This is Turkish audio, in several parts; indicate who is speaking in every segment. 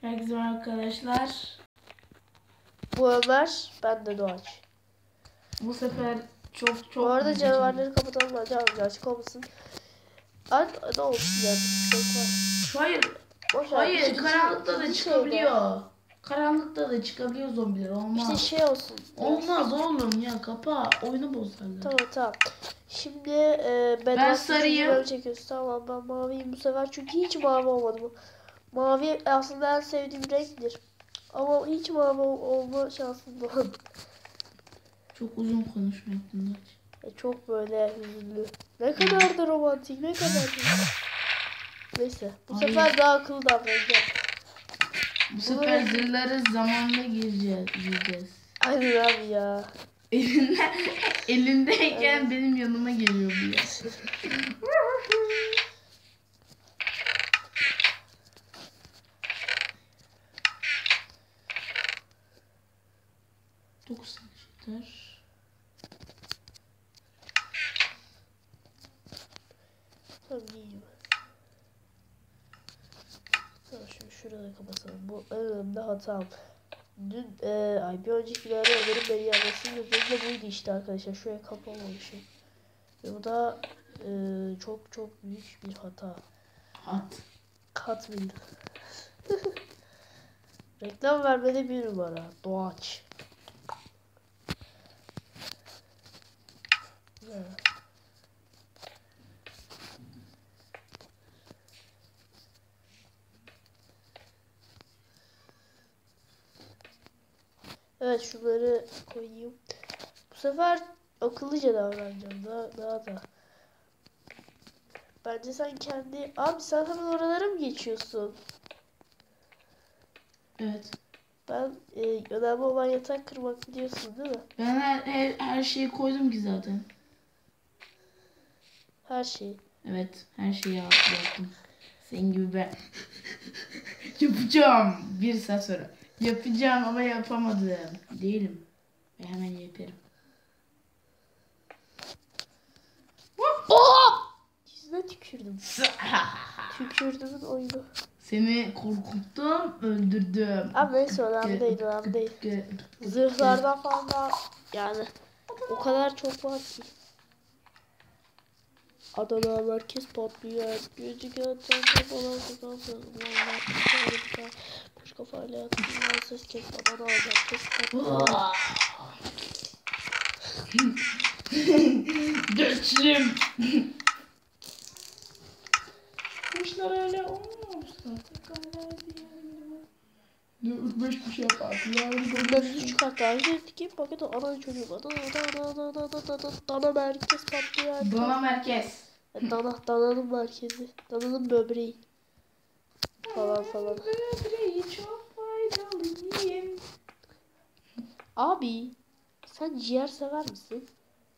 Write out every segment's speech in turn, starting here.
Speaker 1: Herkese merhaba arkadaşlar.
Speaker 2: Bu Ömer, ben de Doğaç.
Speaker 1: Bu sefer çok çok
Speaker 2: Bu arada
Speaker 1: üzücü.
Speaker 2: canavarları kapatalım da canım açık olmasın. An ne olsun yani çok var.
Speaker 1: Hayır,
Speaker 2: Boş
Speaker 1: hayır
Speaker 2: ikinci-
Speaker 1: karanlıkta da
Speaker 2: ikinci
Speaker 1: çıkabiliyor. Karanlıkta da çıkabiliyor zombiler olmaz.
Speaker 2: İşte şey olsun.
Speaker 1: Olmaz oğlum ya kapa oyunu bozarlar.
Speaker 2: Tamam tamam. Şimdi e, ben,
Speaker 1: Ben sarıyım.
Speaker 2: çekiyoruz. Tamam ben maviyim bu sefer çünkü hiç mavi olmadı bu. Mavi aslında en sevdiğim renktir. Ama hiç mavi ol- olma şansım da.
Speaker 1: Çok uzun konuşma yaptın.
Speaker 2: E, çok böyle hüzünlü. Ne kadar da romantik, ne kadar da. Neyse, bu
Speaker 1: Ay.
Speaker 2: sefer daha akıllı davranacağım.
Speaker 1: Bu sefer zırhları zamanla gireceğiz. gireceğiz.
Speaker 2: Aynen abi ya.
Speaker 1: Elinde, elindeyken benim yanıma geliyor bu ya. Dokuz yeter.
Speaker 2: Tamam iyiyim. Tamam şimdi şurada kapatalım. Bu en önemli hatam. Dün e, ay bir önceki videoda Ömer'in beni yanmasının nedeni de buydu işte arkadaşlar. Şuraya kapamamışım. Ve bu da e, çok çok büyük bir hata.
Speaker 1: At.
Speaker 2: Kat mıydı? Reklam vermede bir numara. Doğaç. Güzel. Evet şunları koyayım. Bu sefer akıllıca davranacağım. Daha, daha da. Bence sen kendi... Abi sen hemen oralara mı geçiyorsun?
Speaker 1: Evet.
Speaker 2: Ben e, önemli olan yatak kırmak biliyorsun değil mi?
Speaker 1: Ben her, her, her şeyi koydum ki zaten.
Speaker 2: Her şeyi.
Speaker 1: Evet, her şeyi yaptım. Senin gibi ben yapacağım bir saat sonra. Yapacağım ama yapamadım. Değilim. Ve hemen yaparım.
Speaker 2: Oha! Yüzüne tükürdüm. Tükürdümün oyunu.
Speaker 1: Seni korkuttum, öldürdüm.
Speaker 2: Abi neyse önemli değil önemli değil. Zırhlardan falan da yani o kadar çok var ki. Adana merkez patlıyor. Gözü göğütten falan falan falan. Boş kafayla yatıyor. Ses kes Adana merkez patlıyor.
Speaker 1: Güçlüm. Kuşlar öyle. Tekrarlar diyelim. Dört beş bir şey yapardılar.
Speaker 2: Bunları çıkartlar. Ki bakın ana çocuğum. Adana Adana Adana Adana Adana Dana merkez patlıyor.
Speaker 1: Dona merkez.
Speaker 2: Dana, dananın merkezi. Dananın böbreği. Falan falan.
Speaker 1: Böbreği çok faydalıyım.
Speaker 2: Abi sen ciğer sever misin?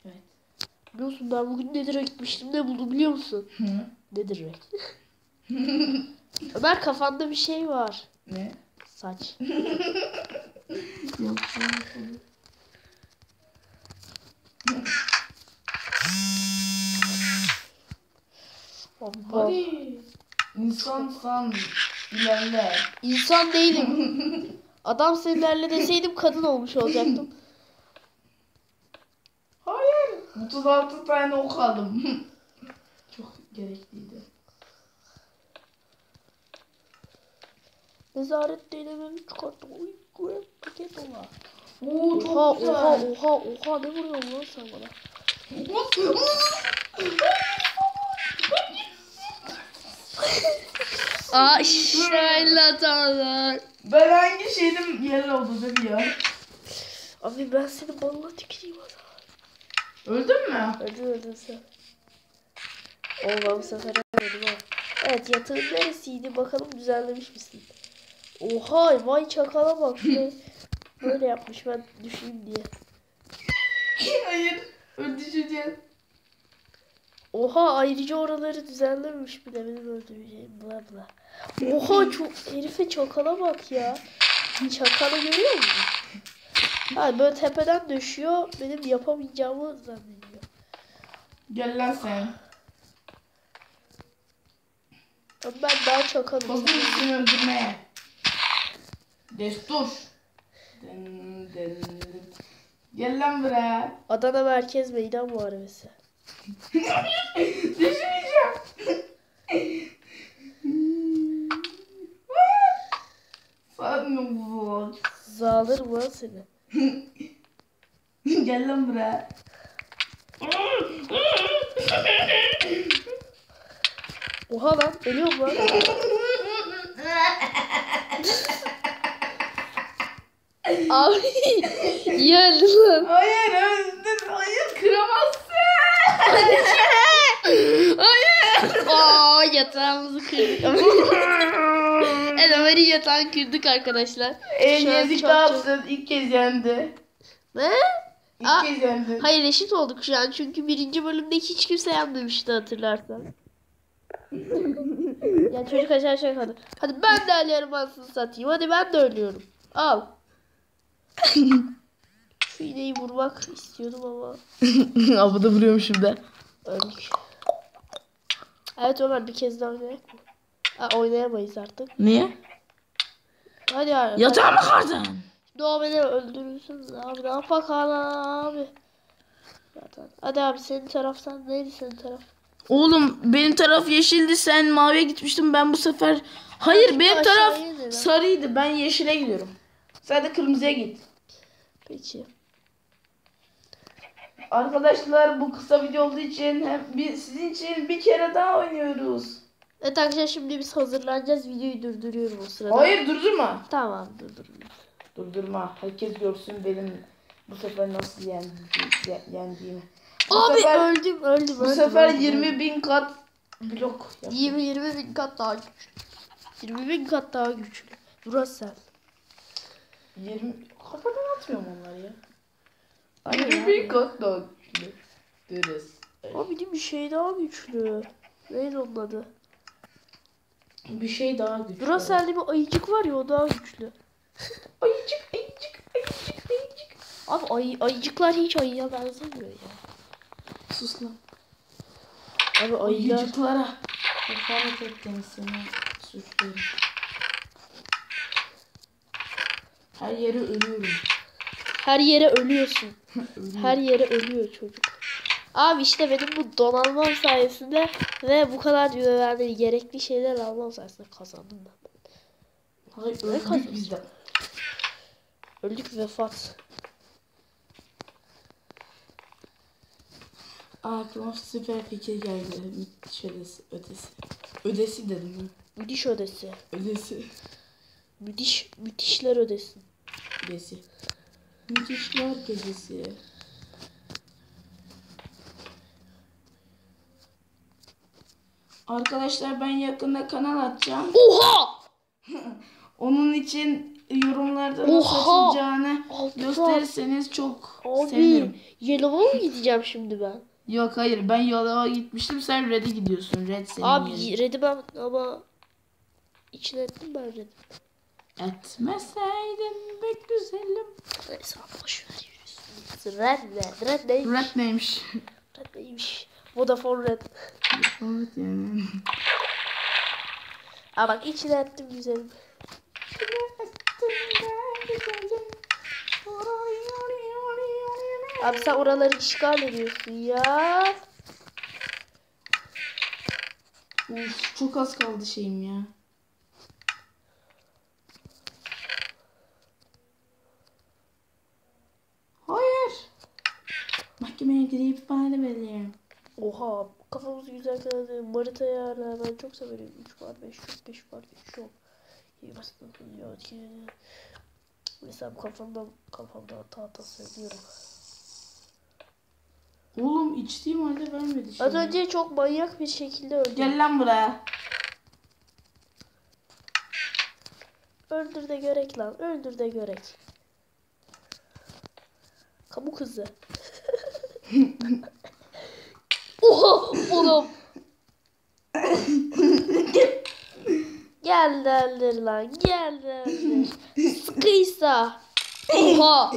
Speaker 1: Evet.
Speaker 2: Biliyorsun ben bugün Nedir'e gitmiştim. Ne buldum biliyor musun?
Speaker 1: Hı.
Speaker 2: Nedir Ömer kafanda bir şey var.
Speaker 1: Ne?
Speaker 2: Saç.
Speaker 1: Yok.
Speaker 2: Allah.
Speaker 1: Hadi. İnsan san ilerle.
Speaker 2: İnsan değilim. Adam seninlerle deseydim kadın olmuş olacaktım.
Speaker 1: Hayır. 36 tane ok aldım. Çok gerekliydi.
Speaker 2: Nezaret değilimini çıkarttım. Uy, uy, paket ola.
Speaker 1: Oo çok
Speaker 2: Oha
Speaker 1: güzel.
Speaker 2: oha oha oha ne vuruyorsun lan sen bana? Aa tanrım.
Speaker 1: Ben hangi şeydim yellow'du dedi ya.
Speaker 2: Abi ben seni balına tüküreyim adam.
Speaker 1: Öldün mü?
Speaker 2: Öldün öldün sen. Oha bu sefer ölmedim ha. Evet yatağın neresiydi bakalım düzenlemiş misin? Oha vay çakala bak. Böyle yapmış ben düşeyim diye.
Speaker 1: Hayır. Öldüreceğiz.
Speaker 2: Oha ayrıca oraları düzenlememiş bir de benim öldüreceğim bla bla. Oha çok herife çakala bak ya. Çakalı görüyor musun? Ha böyle tepeden düşüyor benim yapamayacağımı zannediyor.
Speaker 1: Gel lan sen.
Speaker 2: Ama Ben daha çakalım.
Speaker 1: Hazır mısın öldürmeye? Destur. Gel lan buraya.
Speaker 2: Adana Merkez Meydan Muharebesi.
Speaker 1: Düşmeyeceğim. Sanmıyorum.
Speaker 2: Zalır lan seni.
Speaker 1: Gel lan buraya.
Speaker 2: Oha lan ölüyorum lan. Abi öldü lan.
Speaker 1: Hayır kıramazsın.
Speaker 2: Hayır. Aa yatağımızı kırdık. evet Ömer'in yatağını kırdık arkadaşlar.
Speaker 1: En
Speaker 2: Şu an
Speaker 1: yazık
Speaker 2: çok
Speaker 1: ne yaptın? İlk kez yendi.
Speaker 2: Ne?
Speaker 1: İlk
Speaker 2: Aa,
Speaker 1: kez yendi.
Speaker 2: Hayır eşit olduk şu an çünkü birinci bölümde hiç kimse yenmemişti hatırlarsan. ya çocuk aşağı aşağı kaldı. Hadi ben de ölüyorum anasını satayım. Hadi ben de ölüyorum. Al. Şu iğneyi vurmak istiyordum ama
Speaker 1: Abi da vuruyorum şimdi.
Speaker 2: öldük. Evet Ömer bir kez daha oynayalım? Ha, oynayamayız artık.
Speaker 1: Niye?
Speaker 2: Hadi abi.
Speaker 1: Yatağa mı kardın?
Speaker 2: Doğa beni öldürürsün abi. Ne yapak abi. Zaten. Hadi abi senin taraftan neydi senin taraf?
Speaker 1: Oğlum benim taraf yeşildi sen maviye gitmiştin ben bu sefer hayır benim taraf sarıydı ben yeşile gidiyorum. Sen de kırmızıya git.
Speaker 2: Peki.
Speaker 1: Arkadaşlar bu kısa video olduğu için hem bir, sizin için bir kere daha oynuyoruz.
Speaker 2: Evet arkadaşlar şimdi biz hazırlanacağız. Videoyu durduruyorum o sırada.
Speaker 1: Hayır durdurma.
Speaker 2: Tamam durdurun.
Speaker 1: Durdurma. Herkes görsün benim bu sefer nasıl yendi, yendiğimi. Bu
Speaker 2: Abi
Speaker 1: sefer,
Speaker 2: öldüm öldüm
Speaker 1: bu
Speaker 2: öldüm,
Speaker 1: sefer
Speaker 2: öldüm,
Speaker 1: 20
Speaker 2: öldüm.
Speaker 1: bin kat blok yaptım.
Speaker 2: 20 20 bin kat daha güçlü. 20 bin kat daha güçlü. Burası sen.
Speaker 1: 20 kafadan atmıyorum onları ya.
Speaker 2: Aynen
Speaker 1: 20
Speaker 2: abi.
Speaker 1: kat daha güçlü. Dürüst.
Speaker 2: Abi bir şey daha güçlü. Neydi onun adı?
Speaker 1: Bir şey daha güçlü.
Speaker 2: Duracell'de bir ayıcık var ya o daha güçlü.
Speaker 1: Ayıcık ayıcık ayıcık ayıcık.
Speaker 2: Abi ay, ayıcıklar hiç ayıya benzemiyor ya.
Speaker 1: Sus lan.
Speaker 2: Abi ayılar.
Speaker 1: Ayıcıklara. Hakaret ettiğini seni suçluyorum. Her yere ölüyorum.
Speaker 2: Her yere ölüyorsun. Her yere ölüyor çocuk. Abi işte benim bu donanmam sayesinde ve bu kadar yani gerekli şeyler almam sayesinde kazandım ben.
Speaker 1: Hayır
Speaker 2: Ne
Speaker 1: öldük biz de.
Speaker 2: Öldük vefat.
Speaker 1: Aklıma süper fikir geldi. Müthiş ödesi. Ödesi. Ödesi dedim.
Speaker 2: Müthiş ödesi.
Speaker 1: Ödesi.
Speaker 2: Müthiş, müthişler ödesin.
Speaker 1: Ödesi. Müthişler gecesi. Arkadaşlar ben yakında kanal açacağım.
Speaker 2: Oha!
Speaker 1: Onun için yorumlarda nasıl
Speaker 2: Oha!
Speaker 1: açılacağını
Speaker 2: Altı
Speaker 1: gösterirseniz çok
Speaker 2: Abi
Speaker 1: sevinirim.
Speaker 2: Yellow'a mı gideceğim şimdi ben?
Speaker 1: Yok hayır ben yola gitmiştim sen Red'e gidiyorsun. Red senin
Speaker 2: Abi
Speaker 1: yerin.
Speaker 2: Red'i ben ama içine ettim ben Red'i.
Speaker 1: Etmeseydin be güzelim.
Speaker 2: Neyse abi boş ver yürüsün. Red ne? Red neymiş?
Speaker 1: Red neymiş?
Speaker 2: Red neymiş? Vodafone Red.
Speaker 1: evet yani.
Speaker 2: Aa bak içine ettim güzelim. Abi sen oraları işgal ediyorsun ya.
Speaker 1: Uf, çok az kaldı şeyim ya. Hayır. Gidip ifade vereyim.
Speaker 2: Oha kafamız güzel kanadı. Marita ayarlar ben çok severim. 3 var 5 yok 5 var 5 yok. İyi basit ya ki. Mesela kafamda kafamda hata hata söylüyorum.
Speaker 1: Oğlum içtiğim halde vermedi şey.
Speaker 2: Az önce çok manyak bir şekilde öldüm.
Speaker 1: Gel lan buraya.
Speaker 2: Öldür de görek lan. Öldür de görek. Kamu kızı. Oha! Oğlum. Gel de öldür lan. Gel de öldür. Sıkıysa. Oha.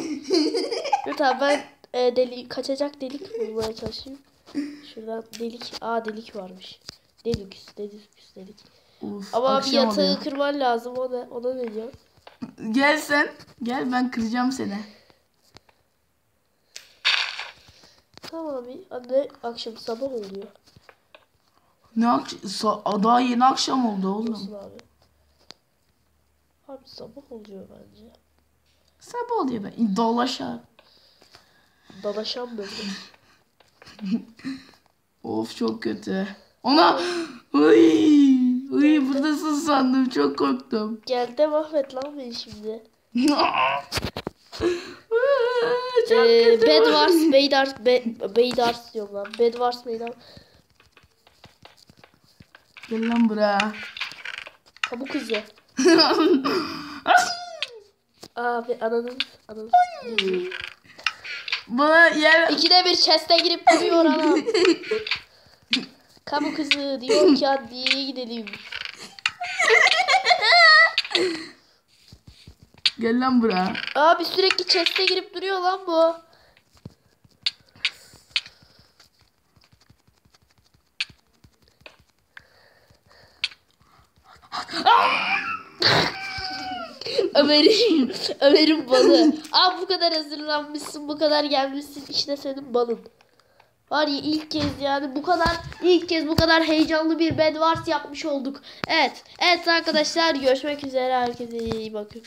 Speaker 2: Tamam ben e, deli, kaçacak delik bulmaya çalışayım. Şuradan delik. Aa delik varmış. Delik, delik, delik.
Speaker 1: Uf,
Speaker 2: Ama bir yatağı
Speaker 1: oluyor.
Speaker 2: kırman lazım. Ona, ona ne diyor?
Speaker 1: Gel sen. Gel ben kıracağım seni.
Speaker 2: Tamam abi. Anne akşam sabah oluyor.
Speaker 1: Ne akş sa- daha yeni akşam oldu oğlum.
Speaker 2: Nasıl abi? Abi sabah oluyor bence.
Speaker 1: Sabah oluyor ben. Dolaşar.
Speaker 2: Dalaşan böyle.
Speaker 1: Of çok kötü. Ona Uy, uy buradasın sandım. Çok korktum.
Speaker 2: Gel de mahvet lan beni şimdi.
Speaker 1: çok
Speaker 2: Ee,
Speaker 1: kötü.
Speaker 2: Bedwars, Beydars, Be Beydars diyorum lan. Bedwars, Beydars.
Speaker 1: Gel lan buraya.
Speaker 2: Kamu kızı. Abi ananın, ananın.
Speaker 1: Bana yer
Speaker 2: İkide bir chest'e girip duruyor adam. Kamu kızı diyor ki hadi gidelim.
Speaker 1: Gel lan buraya.
Speaker 2: Abi sürekli chest'e girip duruyor lan bu. Ömer'in Ömer'in balı. Abi bu kadar hazırlanmışsın, bu kadar gelmişsin. işte senin balın. Var ya ilk kez yani bu kadar ilk kez bu kadar heyecanlı bir Bedwars yapmış olduk. Evet. Evet arkadaşlar görüşmek üzere. Herkese iyi bakın.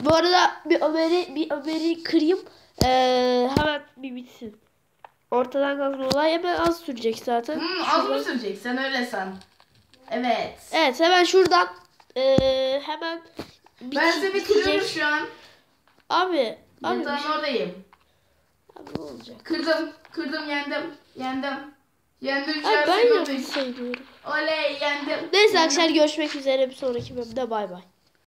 Speaker 2: Bu arada bir Ömer'i bir Ömer'i kırayım. Ee, hemen bir bitsin. Ortadan kalkma olay hemen az sürecek zaten.
Speaker 1: Hmm, az mı sürecek? Sen öyle san. Evet.
Speaker 2: Evet hemen şuradan ee, hemen
Speaker 1: Ben
Speaker 2: bit-
Speaker 1: seni
Speaker 2: bitecek.
Speaker 1: kırıyorum şu an.
Speaker 2: Abi abi,
Speaker 1: Yatağın
Speaker 2: şey-
Speaker 1: oradayım.
Speaker 2: Abi olacak?
Speaker 1: Kırdım. Kırdım yendim. Yendim. Yendim
Speaker 2: Abi ben yaptım sayılıyorum.
Speaker 1: Oley yendim.
Speaker 2: Neyse arkadaşlar görüşmek üzere bir sonraki bölümde bay bay.